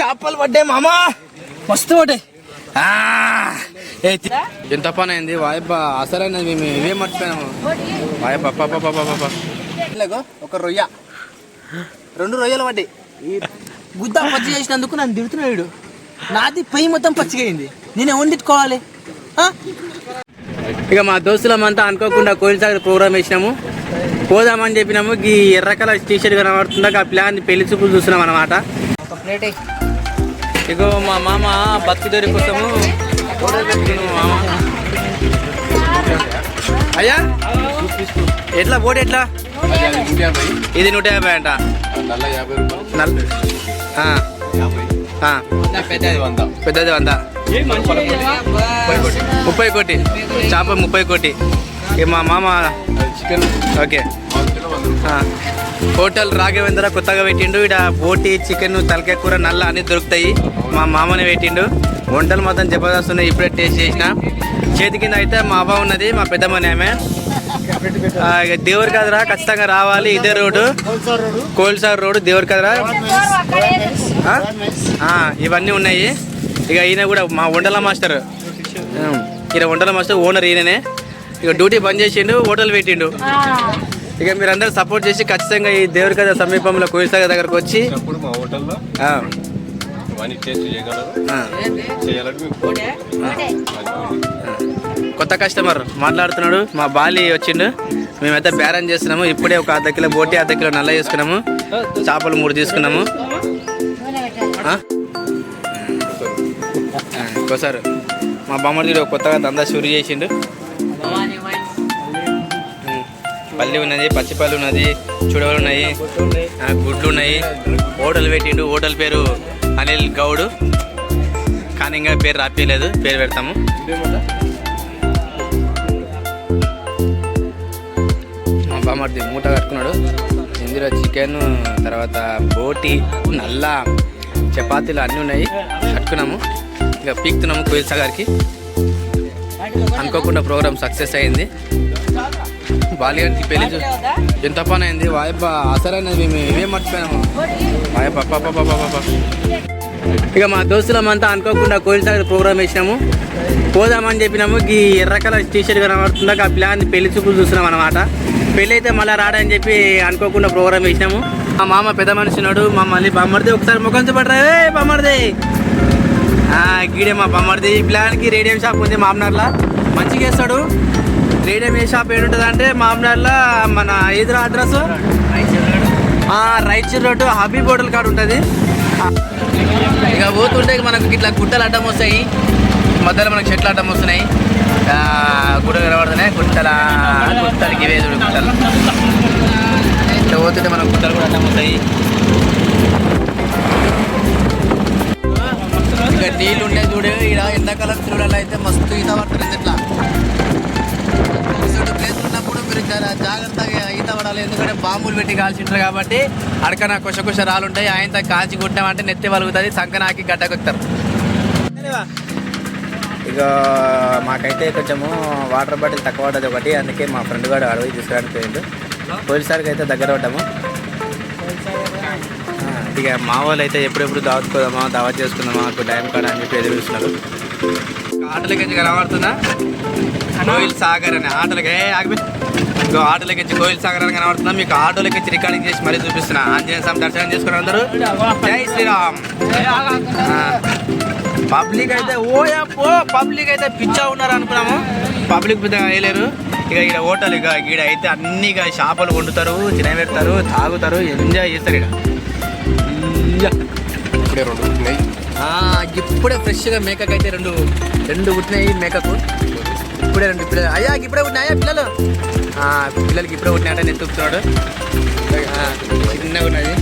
చేపలు పడ్డాయి మామా. మస్తు పడ్డాయి. ఎంత పని అయింది వాయబ్బ అసలైనది మేము ఇవే మర్చిపోయాము వాయబ్బ పాప పాప పాప ఇలాగో ఒక రొయ్య. రెండు రొయ్యలు పడ్డాయి. ఈ గుద్ద పచ్చి చేసినందుకు నన్ను తిడుతున్నాడు. నాది పై మొత్తం పచ్చిగా అయింది. నేను వండించుకోవాలి ఇక మా దోస్తులమంతా అనుకోకుండా కోయిల్ సాగర్ ప్రోగ్రామ్ వేసినాము. పోదామని చెప్పినాము. ఈ ఎర్ర కలర్ టీ షర్ట్ కనబడుతుందా? ఆ ప్లాన్ పెళ్ళి చూపులు చూస్తున్నాం అనమాట ఇగో మా మామ బతుకుదేరి కోసము మామ అయ్యా ఎట్లా బోట్ ఎట్లా? ఇది నూట యాభై అంట. పెద్దది వంద. ముప్పై కోటి. చేప ముప్పై కోటి. మా మామ చికెన్ ఓకే హోటల్ రాఘవేంద్ర కొత్తగా పెట్టిండు. ఇక్కడ బోటి చికెన్ తలకాయ కూర నల్ల అన్ని దొరుకుతాయి. మా మామనే పెట్టిండు. వంటలు మాత్రం జబర్దస్త్ ఉన్నాయి ఇప్పుడే టేస్ట్ చేసిన. చేతి కింద అయితే మా అవ్వ ఉన్నది మా పెద్దమ్మని ఆమె. ఆ, ఇక కదరా ఖచ్చితంగా రావాలి ఇదే రోడ్డు. కోల్సార్ రోడ్డు దేవుడి కదరా. ఇవన్నీ ఉన్నాయి. ఇక ఈయన కూడా మా వండల మాస్టర్. ఈయన వండల మాస్టర్ ఓనర్ ఈయననే. ఇక డ్యూటీ బంద్ చేసిండు హోటల్ పెట్టిండు. ఇక మీరందరూ సపోర్ట్ చేసి ఖచ్చితంగా ఈ దేవరి కథ సమీపంలో కోయిసాగర్ దగ్గరకు వచ్చి మా హోటల్లో కొత్త కస్టమర్ మాట్లాడుతున్నాడు. మా బాలి వచ్చిండు. మేమైతే బేరం చేస్తున్నాము. ఇప్పుడే ఒక అర్ధ కిలో బోటి అర్ధ కిలో నల్ల చేసుకున్నాము చేపలు మూడు తీసుకున్నాము. ఇంకోసారి మా బామ్మడిది కొత్తగా దందా షూరు చేసిండు. పల్లి ఉన్నది పచ్చిపల్లి ఉన్నది చుడవలు ఉన్నాయి ఆ, గుడ్లు ఉన్నాయి. హోటల్ పెట్టిండు హోటల్ పేరు అనిల్ గౌడ్. కానీ ఇంకా పేరు రాపియలేదు పేరు పెడతాము. మా మూట కట్టుకున్నాడు. ఇందులో చికెన్ తర్వాత బోటి నల్ల చపాతీలు అన్నీ ఉన్నాయి. కట్టుకున్నాము. ఇక పీక్తున్నాము కోయిల్ గారికి అనుకోకుండా ప్రోగ్రామ్ సక్సెస్ అయింది. బాలిగానికి పెళ్ళి చూ ఎంత పని అయింది? వాయప్ప అసలైనది మేము ఇవే మర్చిపోయాము వాయప్ప ఇక మా దోస్తులమంతా అనుకోకుండా కోయిల్సాగర్ ప్రోగ్రామ్ వేసినాము. పోదామని చెప్పినాము. ఈ ఎర్ర కలర్ టీ షర్ట్ కనబడుతుందా? ఆ ప్లాన్ పెళ్ళి చూపులు చూస్తున్నాం అనమాట పెళ్ళి అయితే మళ్ళీ రాడని చెప్పి అనుకోకుండా ప్రోగ్రామ్ వేసినాము. మా మామ పెద్ద మనిషి ఉన్నాడు. మా మళ్ళీ బొమ్మడిది ఒకసారి ముఖం చూపడరా ఏ బొమ్మడిది గీడే మా బొమ్మడిది ఈ ప్లాన్కి రేడియం షాప్ ఉంది మామనార్లా మంచిగా వేస్తాడు. త్రీడే మీ షాప్ ఏంటుంది అంటే మామనార్లా మన ఎదురు అడ్రస్? రైట్ రోడ్డు హబీ హోటల్ కాడ ఉంటుంది. ఇక పోతుంటే మనకు ఇట్లా గుట్టలు అడ్డం వస్తాయి. మధ్యలో మనకు చెట్లు అడ్డం వస్తున్నాయి. ఆ, గుడ్డ కనబడుతున్నాయి. గుట్టల గుట్టలకి ఇవే చూడు గుట్టలు. ఇట్లా పోతుంటే మనకు గుట్టలు కూడా అడ్డం వస్తాయి. ఇక నీళ్ళు ఉండే చూడు. ఇక్కడ ఎండాకాలం చూడాలి అయితే మస్తు ఈత పడుతుంది ఇట్లా చాలా జాగ్రత్తగా ఈత పడాలి ఎందుకంటే బాంబులు పెట్టి కాల్చింటారు కాబట్టి అడకన కొష కొష రాళ్ళు ఉంటాయి ఆయన కాల్చి కొట్టామంటే నెత్తి వలుగుతుంది సంకనాకి గడ్డకొస్తారు ఇక మాకైతే కొంచెము వాటర్ బాటిల్ తక్కువ పడ్డది ఒకటి అందుకే మా ఫ్రెండ్ గారు అడవి తీసుకురానికి పోయిండు. పోలీసారికి అయితే దగ్గర పడ్డాము. ఆ, ఇక మా వాళ్ళు అయితే ఎప్పుడెప్పుడు దావత్కోదామా దావత్ చేసుకుందామా మాకు టైం కాడ అని చెప్పి ఎదురు చూస్తున్నారు. ఆటలకి కనబడుతుందా సాగర్ అని ఆటలకి. ఏ ఇంకో ఆటోలకి వచ్చి కోయిల్ సాగర్ అని కనబడుతుందా మీకు ఆటోలకి వచ్చి రికార్డింగ్ చేసి మరీ చూపిస్తున్నా. ఆంజనేయ స్వామి దర్శనం చేసుకుని అందరూ. జై శ్రీరామ్. పబ్లిక్ అయితే ఓయప్పో పబ్లిక్ అయితే పిచ్చా ఉన్నారు అనుకున్నాము. పబ్లిక్ పెద్దగా వేయలేరు. ఇక ఇక్కడ హోటల్ ఇక ఇక్కడ అయితే అన్ని ఇక చేపలు వండుతారు తినబెడతారు తాగుతారు ఎంజాయ్ చేస్తారు ఇక్కడ ఇయ్య. ఇప్పుడే రెండు ఇప్పుడే ఫ్రెష్గా మేకకు అయితే రెండు రెండు పుట్టినాయి మేకకు. ఇప్పుడే రెండు పిల్లలు అయ్యా ఇప్పుడే ఉన్నాయా పిల్లలు. పిల్లలకి ఇప్పుడే ఉన్నాయట నేను చూపుతున్నాడు చిన్నగా ఉన్నది.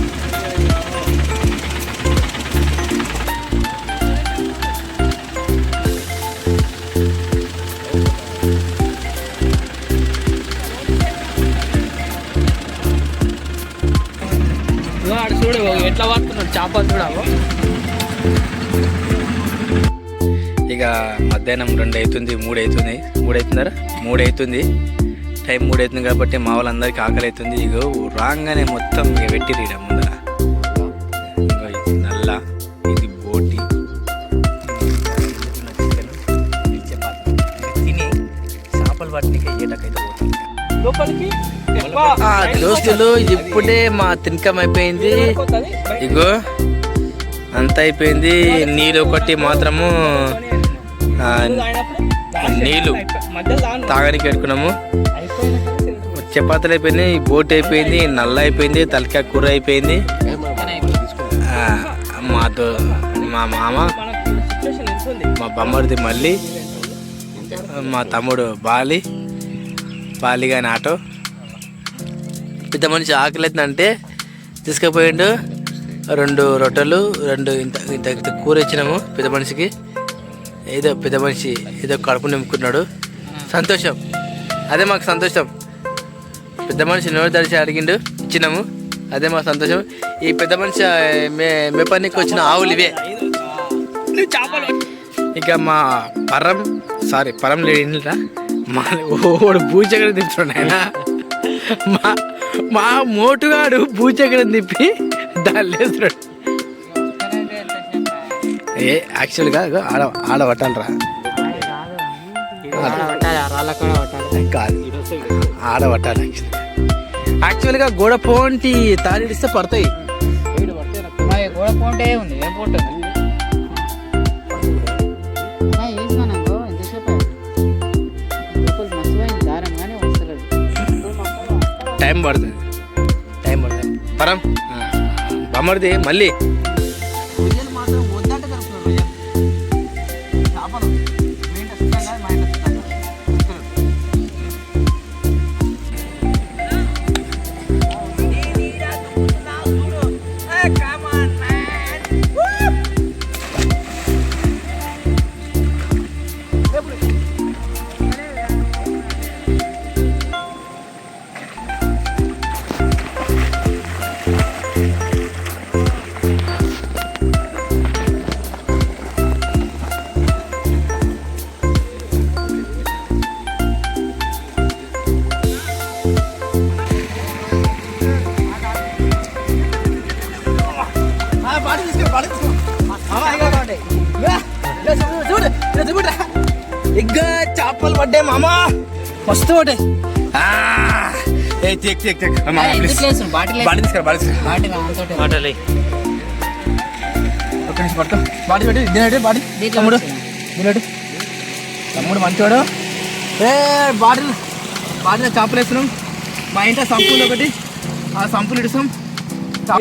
వాడు చూడు ఎట్లా వాడుతున్నాడు చేపలు చూడవు ఇక మధ్యాహ్నం రెండు అవుతుంది మూడు అవుతుంది మూడు అవుతుందరా మూడు అవుతుంది టైం మూడు అవుతుంది కాబట్టి మా వాళ్ళందరికీ ఆకలి అవుతుంది ఇక రాగానే మొత్తం ఇక పెట్టి ఇక్కడ ముందర. ఇది నల్ల ఇది బోటి. తిని చేపలు పట్టినకి దోస్తులు ఇప్పుడే మా తినకం అయిపోయింది. ఇగో అంత అయిపోయింది. నీళ్ళు ఒకటి మాత్రము నీళ్ళు తాగడానికి పెట్టుకున్నాము చపాతీలు అయిపోయినాయి బోట్ అయిపోయింది నల్ల అయిపోయింది తలకాయ కూర అయిపోయింది. మాతో మా మామ మా బొమ్మరిది మళ్ళీ మా తమ్ముడు బాలి బాలి కానీ ఆటో. పెద్ద మనిషి ఆకలి అవుతుందంటే తీసుకుపోయిండు. రెండు రొట్టెలు రెండు ఇంత ఇంత కూర ఇచ్చినాము పెద్ద మనిషికి. ఏదో పెద్ద మనిషి ఏదో కడుపు నింపుకున్నాడు. సంతోషం. అదే మాకు సంతోషం. పెద్ద మనిషి నోరు తడిచి అడిగిండు ఇచ్చినాము. అదే మా సంతోషం. ఈ పెద్ద మనిషి మే మెపనికి వచ్చిన ఆవులు ఇవే. ఇక మా పరం సారీ పరం లేడీరా మా ఓడు భూచక్రం తిప్పుతున్నాడు ఆయన మా మా మోటుగాడు భూచక్రం తిప్పి దాన్ని లేస్తున్నాడు. ఏ యాక్చువల్గా ఆడ ఆడ పట్టాలరా కాదు. ఆడ పట్టాలి యాక్చువల్గా యాక్చువల్గా గోడ పోంటి తారిడిస్తే పడతాయి. గోడ పోంటే ఉంది ఏం పోంటుంది? టైం పడుతుంది. టైం పడుతుంది. పరం. బొమ్మడిది మళ్ళీ. చేపలు పడ్డాయి మామా. please. బాటిల్ తీసుకురా తీసుకురా. బాటిల్ ఒక్క నిమిషం పెట్టి దీని తమ్ముడు. దీని తమ్ముడు మంచివాడు ఏ బాటిల్. బాటిల్ చేపలు వేస్తున్నాం. మా ఇంట్లో సంపులు ఒకటి. ఆ సంపులు ఇడుస్తాం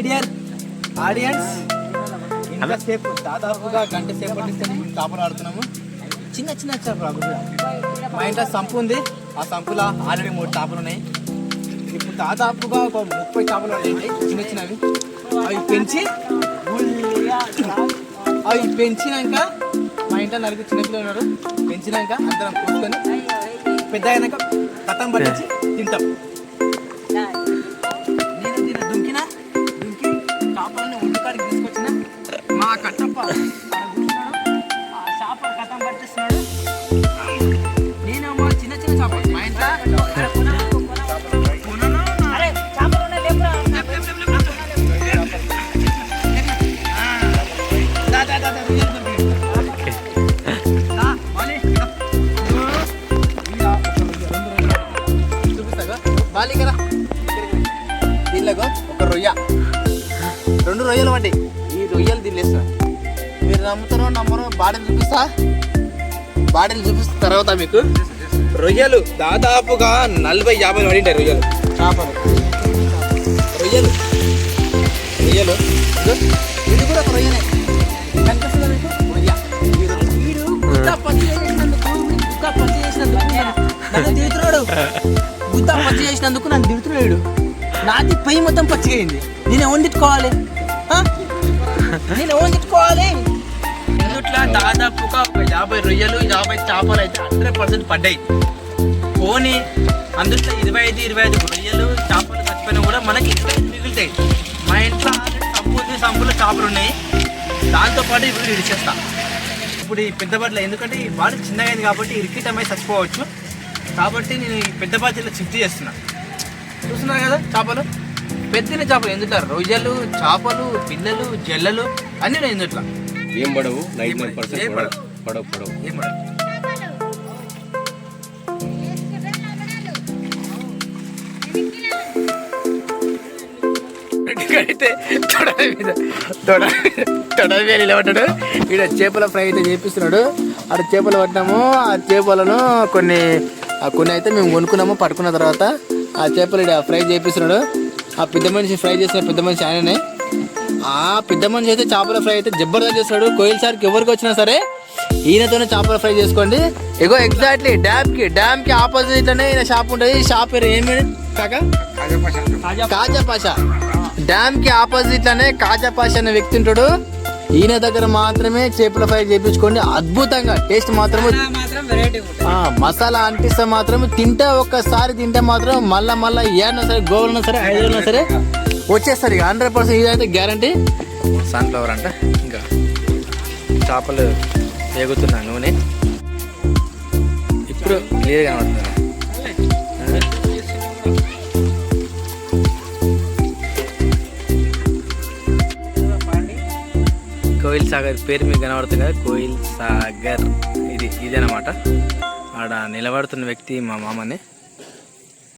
డియర్ ఆడియన్స్. ఇంతసేపు దాదాపుగా గంట సేపటి నుంచి మేము చేపలు ఆడుతున్నాము. చిన్న చిన్న చేపలు మా ఇంట్లో సంపు ఉంది. ఆ సంపులో ఆల్రెడీ మూడు చేపలు ఉన్నాయి. ఇప్పుడు దాదాపుగా ఒక ముప్పై చేపలు ఉన్నాయి చిన్న చిన్నవి. అవి పెంచి అవి పెంచినాక మా ఇంట్లో నలుగురు చిన్నపిల్లలు ఉన్నారు. పెంచినాక అందరం కూర్చొని పెద్ద అయినాక కథం పట్టించి తింటాం. నేను దీన్ని దుంకినా దుంకి చేపలని ఒంటికాడికి తీసుకొచ్చిన. మా కట్టప్ప చూపిస్తాగా బాలి దీనిలో ఒక రొయ్య. రెండు రొయ్యలు వండి. ఈ రొయ్యలు తినేస్తా. మీరు నమ్ముతారో నమ్మరో బాడీలు చూపిస్తా. బాడీలు చూపిస్తా తర్వాత మీకు. రొయ్యలు దాదాపుగా నలభై యాభై పడింటాయి రొయ్యలు. చేపలు. రొయ్యలు. రొయ్యలు. ఇది కూడా ఒక రొయ్యనే. కనిపిస్తుంది మీకు? రొయ్య. వీడు గుత్త చేసినందుకు గుత్త చేసినందుకు నన్ను తిడుతున్నాడు. చేసినందుకు నన్ను తిడుతున్నాడు. నాది పై మొత్తం పచ్చిగైంది నేను ఎవరిని తిట్టుకోవాలి? నేను ఎవరిని తిట్టుకోవాలి? ఇందుట్లో దాదాపుగా ఒక యాభై రొయ్యలు యాభై చేపలు అయితే హండ్రెడ్ పర్సెంట్ పడ్డాయి. పోనీ అందులో ఇరవై ఐదు ఇరవై ఐదు రొయ్యలు చేపలు చచ్చిపోయినా కూడా మనకి ఇరవై ఐదు మిగులుతాయి. మా ఇంట్లో సంపూర్తి సంపూర్ణ చేపలు ఉన్నాయి. దాంతోపాటు ఇప్పుడు ఇడిచేస్తా ఇప్పుడు ఈ పెద్ద బట్టలు ఎందుకంటే ఈ బాడీ చిన్నగా అయింది కాబట్టి ఇరికిటమై చచ్చిపోవచ్చు. కాబట్టి నేను ఈ పెద్ద బాధ్యతలో షిఫ్ట్ చేస్తున్నా. చూస్తున్నారు కదా చేపలు? పెద్దన చేపలు ఎందుకంటారు రొయ్యలు చేపలు పిల్లలు జల్లలు అన్ని నేను ఎందుట్లా ఏం పడవు నైన్ పడవు? పడవు. పడవు? ఏం పడవు? అయితే ఇక్కడ చేపల ఫ్రై అయితే చేపిస్తున్నాడు. అక్కడ చేపలు పట్టినాము. ఆ చేపలను కొన్ని కొన్ని అయితే మేము కొనుక్కున్నాము పట్టుకున్న తర్వాత ఆ చేపలు ఫ్రై చేపిస్తున్నాడు. ఆ పెద్ద మనిషి ఫ్రై చేసిన పెద్ద మనిషి ఆయననే. ఆ పెద్ద మనిషి అయితే చేపల ఫ్రై అయితే జబర్దస్త్ చేస్తాడు. కోయిల్ సార్కి ఎవరికి వచ్చినా సరే ఈయనతోనే చేపల ఫ్రై చేసుకోండి. ఎగో ఎగ్జాక్ట్లీ డ్యామ్కి డ్యామ్కి ఆపోజిట్లోనే ఈయన షాప్ ఉంటుంది. ఈ షాప్ పేరు ఏమి కాజాపాష. డ్యామ్కి ఆపోజిట్లోనే కాజాపాష అనే వ్యక్తి ఉంటాడు. ఈయన దగ్గర మాత్రమే చేపల ఫ్రై చేపించుకోండి అద్భుతంగా టేస్ట్ మాత్రమే మాత్రం వెరైటీ ఉంటుంది. ఆ, మసాలా అంటిస్తే మాత్రం తింటే ఒక్కసారి తింటే మాత్రం మళ్ళా మళ్ళా ఏడన్నా సరే గోవలన్నా సరే హైదరాబాద్నా సరే వచ్చేస్తారు ఇక హండ్రెడ్ పర్సెంట్ ఇదైతే గ్యారంటీ. సన్ఫ్లవర్ అంట. ఇంకా చేపలు వేగుతున్నా నూనె. ఇప్పుడు క్లియర్ కనబడుతుంది. కోయిల్ సాగర్ పేరు మీకు కనబడుతుంది కదా కోయిల్ సాగర్. ఇది ఇదనమాట. ఆడ నిలబడుతున్న వ్యక్తి మా మామని.